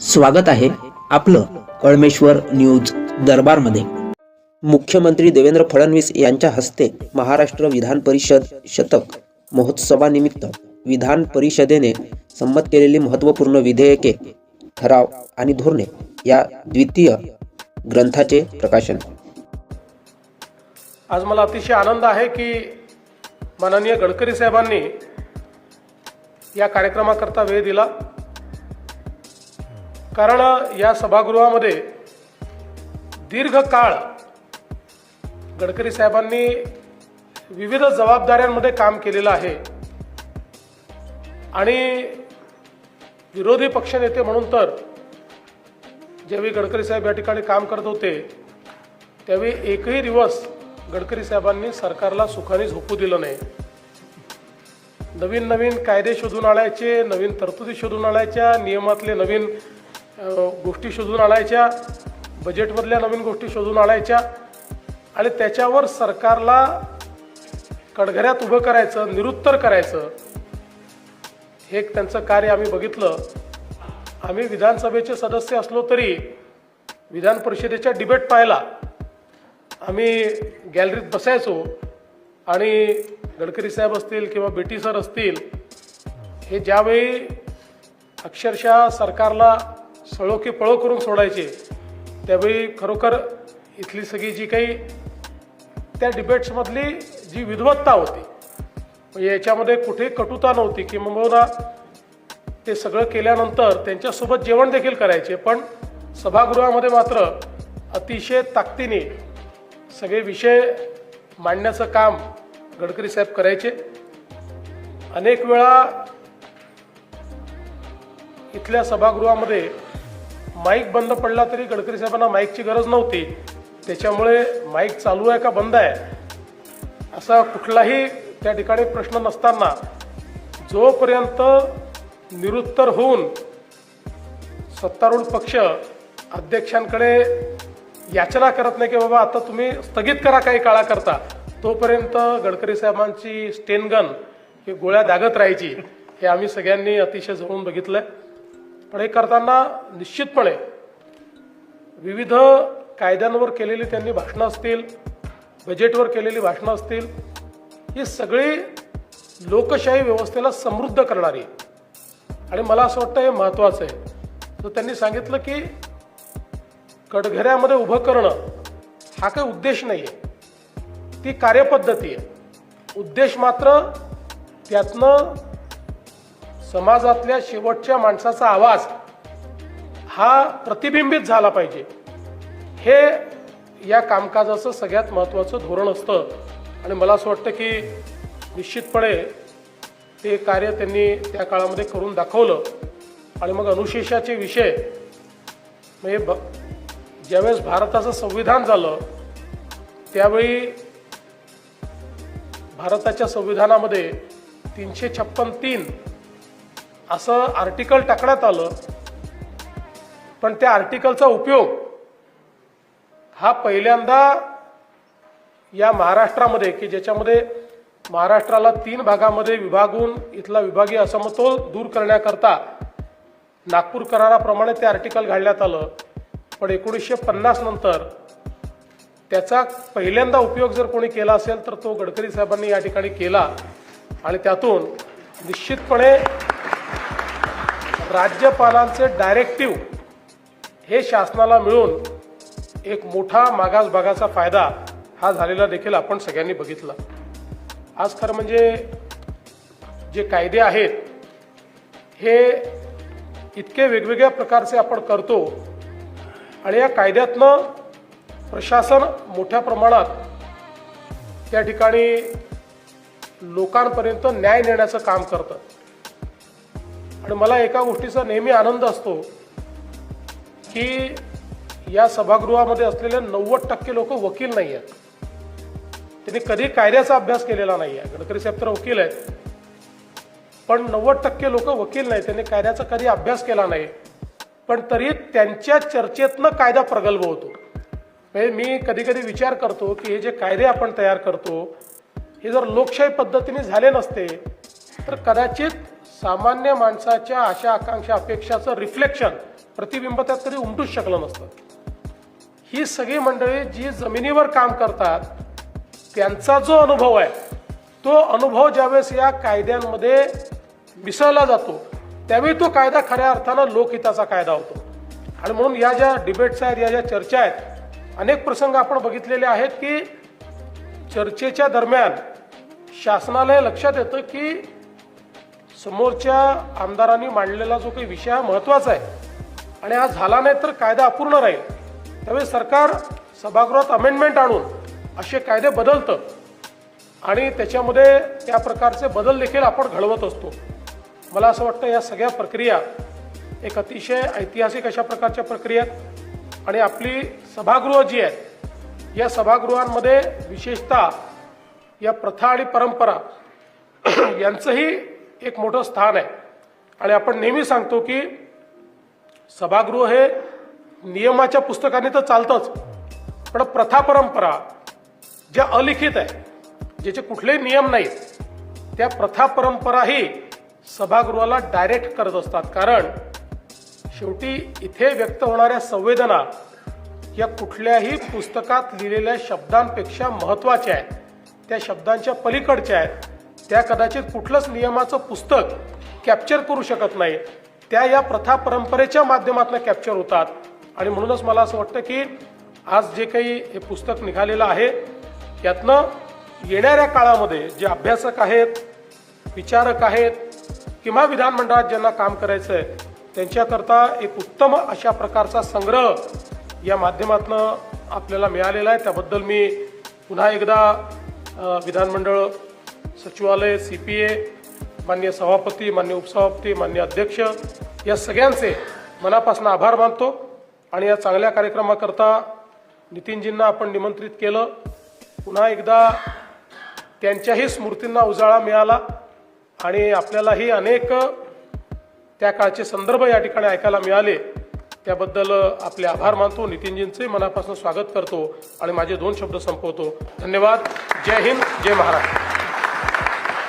स्वागत आहे आपलं कळमेश्वर न्यूज दरबारमध्ये. मुख्यमंत्री देवेंद्र फडणवीस यांच्या हस्ते महाराष्ट्र विधान परिषद शतक महोत्सवानिमित्त विधान परिषदेने संमत केलेली महत्त्वपूर्ण विधेयके ठराव आणि धोरणे या द्वितीय ग्रंथाचे प्रकाशन. आज मला अतिशय आनंद आहे की माननीय गडकरी साहेबांनी या कार्यक्रमाकरता वेळ दिला. कारण या सभागृहामध्ये दीर्घ काळ गडकरी साहेबांनी विविध जबाबदाऱ्यांमध्ये काम केलेलं आहे. आणि विरोधी पक्षनेते म्हणून तर ज्यावेळी गडकरी साहेब या ठिकाणी काम करत होते त्यावेळी एकही दिवस गडकरी साहेबांनी सरकारला सुखाने झोपू दिलं नाही. नवीन नवीन कायदे शोधून आणायचे नवीन तरतुदी शोधून आणायच्या नियमातले नवीन गोष्टी शोधून आणायच्या बजेटमधल्या नवीन गोष्टी शोधून आणायच्या आणि त्याच्यावर सरकारला कडघऱ्यात उभं करायचं निरुत्तर करायचं हे एक त्यांचं कार्य आम्ही बघितलं. आम्ही विधानसभेचे सदस्य असलो तरी विधान परिषदेच्या डिबेट पाहायला आम्ही गॅलरीत बसायचो आणि गडकरी साहेब असतील किंवा बेटी सर असतील हे ज्यावेळी अक्षरशः सरकारला सळो की पळो करून सोडायचे. त्यावेळी खरोखर इथली सगळी जी काही त्या डिबेट्समधली जी विद्वत्ता होती म्हणजे याच्यामध्ये कुठे कटुता नव्हती किंबहुना ते सगळं केल्यानंतर त्यांच्यासोबत जेवण देखील करायचे. पण सभागृहामध्ये मात्र अतिशय ताकदीने सगळे विषय मांडण्याचं काम गडकरी साहेब करायचे. अनेक वेळा इथल्या सभागृहामध्ये माईक बंद पडला तरी गडकरी साहेबांना माईकची गरज नव्हती. त्याच्यामुळे माईक चालू आहे का बंद आहे? असा कुठलाही त्या ठिकाणी प्रश्न नसताना जोपर्यंत निरुत्तर होऊन सत्तारूढ पक्ष अध्यक्षांकडे याचना करत नाही की बाबा आता तुम्ही स्थगित करा काही काळाकरता तोपर्यंत गडकरी साहेबांची स्टेनगन ही गोळ्या दागत राहायची हे आम्ही सगळ्यांनी अतिशय जवळून आहे पण हे करताना निश्चितपणे विविध कायद्यांवर केलेली त्यांनी भाषणं असतील बजेटवर केलेली भाषणं असतील ही सगळी लोकशाही व्यवस्थेला समृद्ध करणारी. आहे. आणि मला असं वाटतं हे महत्त्वाचं आहे. तर त्यांनी सांगितलं की कडघऱ्यामध्ये उभं करणं हा काही उद्देश नाही आहे ती कार्यपद्धती आहे. उद्देश मात्र त्यातनं समाजातल्या शेवटच्या माणसाचा आवाज हा प्रतिबिंबित झाला पाहिजे. हे या कामकाजाचं सगळ्यात महत्त्वाचं धोरण असतं. आणि मला असं वाटतं की निश्चितपणे ते कार्य त्यांनी त्या काळामध्ये करून दाखवलं. आणि मग अनुशेषाचे विषय म्हणजे ब ज्यावेळेस भारताचं संविधान झालं त्यावेळी भारताच्या संविधानामध्ये तीनशे छप्पन तीन असं आर्टिकल टाकण्यात आलं पण त्या आर्टिकलचा उपयोग हा पहिल्यांदा या महाराष्ट्रामध्ये की ज्याच्यामध्ये महाराष्ट्राला तीन भागामध्ये विभागून इथला विभागीय असमतोल दूर करण्याकरता नागपूर कराराप्रमाणे ते आर्टिकल घालण्यात आलं. पण एकोणीसशे पन्नास नंतर त्याचा पहिल्यांदा उपयोग जर कोणी केला असेल तर तो गडकरी साहेबांनी या ठिकाणी केला. आणि त्यातून निश्चितपणे राज्यपालांचे डायरेक्टिव्ह हे शासनाला मिळून एक मोठा मागास भागाचा फायदा हा झालेला देखील आपण सगळ्यांनी बघितला. आज खरं म्हणजे जे कायदे आहेत हे इतके वेगवेगळ्या प्रकारचे आपण करतो आणि या कायद्यातनं प्रशासन मोठ्या प्रमाणात त्या ठिकाणी लोकांपर्यंत न्याय नेण्याचं काम करतं. आणि मला एका गोष्टीचा नेहमी आनंद असतो की या सभागृहामध्ये असलेले नव्वद टक्के लोक वकील नाही आहेत. त्यांनी कधी कायद्याचा अभ्यास केलेला नाही आहे. गडकरी साहेब तर वकील आहेत. पण नव्वद टक्के लोक वकील नाही. त्यांनी कायद्याचा कधी अभ्यास केला नाही. पण तरी त्यांच्या चर्चेतनं कायदा प्रगल्भ होतो म्हणजे मी कधी कधी विचार करतो की हे जे कायदे आपण तयार करतो हे जर लोकशाही पद्धतीने झाले नसते तर कदाचित सामान्य माणसाच्या आशा आकांक्षा अपेक्षाचं रिफ्लेक्शन प्रतिबिंब त्यात कधी उमटूच शकलं नसतं. ही सगळी मंडळी जी जमिनीवर काम करतात त्यांचा जो अनुभव आहे तो अनुभव ज्यावेळेस या कायद्यांमध्ये मिसळला जातो त्यावेळी तो कायदा खऱ्या अर्थानं लोकहिताचा कायदा होतो. आणि म्हणून या ज्या डिबेट्स आहेत या ज्या चर्चा आहेत अनेक प्रसंग आपण बघितलेले आहेत की चर्चेच्या दरम्यान शासनाला हे लक्षात येतं की समोरच्या आमदारांनी मांडलेला जो काही विषय हा महत्त्वाचा आहे. आणि हा झाला नाही तर कायदा अपूर्ण राहील. त्यावेळी सरकार सभागृहात अमेंडमेंट आणून असे कायदे बदलतं. आणि त्याच्यामध्ये त्या प्रकारचे बदल देखील आपण घडवत असतो. मला असं वाटतं या सगळ्या प्रक्रिया एक अतिशय ऐतिहासिक अशा प्रकारच्या प्रक्रिया आहेत. आणि आपली सभागृह जी आहेत या सभागृहांमध्ये विशेषतः या प्रथा आणि परंपरा यांचंही एक मोठं स्थान आहे. आणि आपण नेहमी सांगतो की सभागृह हे नियमाच्या पुस्तकाने तर चालतंच पण प्रथा परंपरा ज्या अलिखित आहे ज्याचे कुठलेही नियम नाहीत त्या प्रथा परंपराही सभागृहाला डायरेक्ट करत असतात. कारण शेवटी इथे व्यक्त होणाऱ्या संवेदना या कुठल्याही पुस्तकात लिहिलेल्या शब्दांपेक्षा महत्त्वाच्या आहेत. त्या शब्दांच्या पलीकडच्या आहेत. त्या कदाचित कुठलंच नियमाचं पुस्तक कॅप्चर करू शकत नाही. त्या या प्रथा परंपरेच्या माध्यमातून कॅप्चर होतात. आणि म्हणूनच मला असं वाटतं की आज जे काही हे पुस्तक निघालेलं आहे यातनं येणाऱ्या काळामध्ये जे अभ्यासक आहेत विचारक आहेत किंवा विधानमंडळात ज्यांना काम करायचं आहे त्यांच्याकरता एक उत्तम अशा प्रकारचा संग्रह या माध्यमातनं आपल्याला मिळालेला आहे. त्याबद्दल मी पुन्हा एकदा विधानमंडळ सचिवालय सी पी ए मान्य सभापती मान्य उपसभापती मान्य अध्यक्ष या सगळ्यांचे मनापासून आभार मानतो आणि या चांगल्या कार्यक्रमाकरता नितीनजींना आपण निमंत्रित केलं. पुन्हा एकदा त्यांच्याही स्मृतींना उजाळा मिळाला आणि आपल्यालाही अनेक त्या काळचे संदर्भ या ठिकाणी ऐकायला मिळाले. त्याबद्दल आपले आभार मानतो. नितीनजींचे मनापासून स्वागत करतो आणि माझे दोन शब्द संपवतो. धन्यवाद. जय हिंद. जय महाराष्ट्र.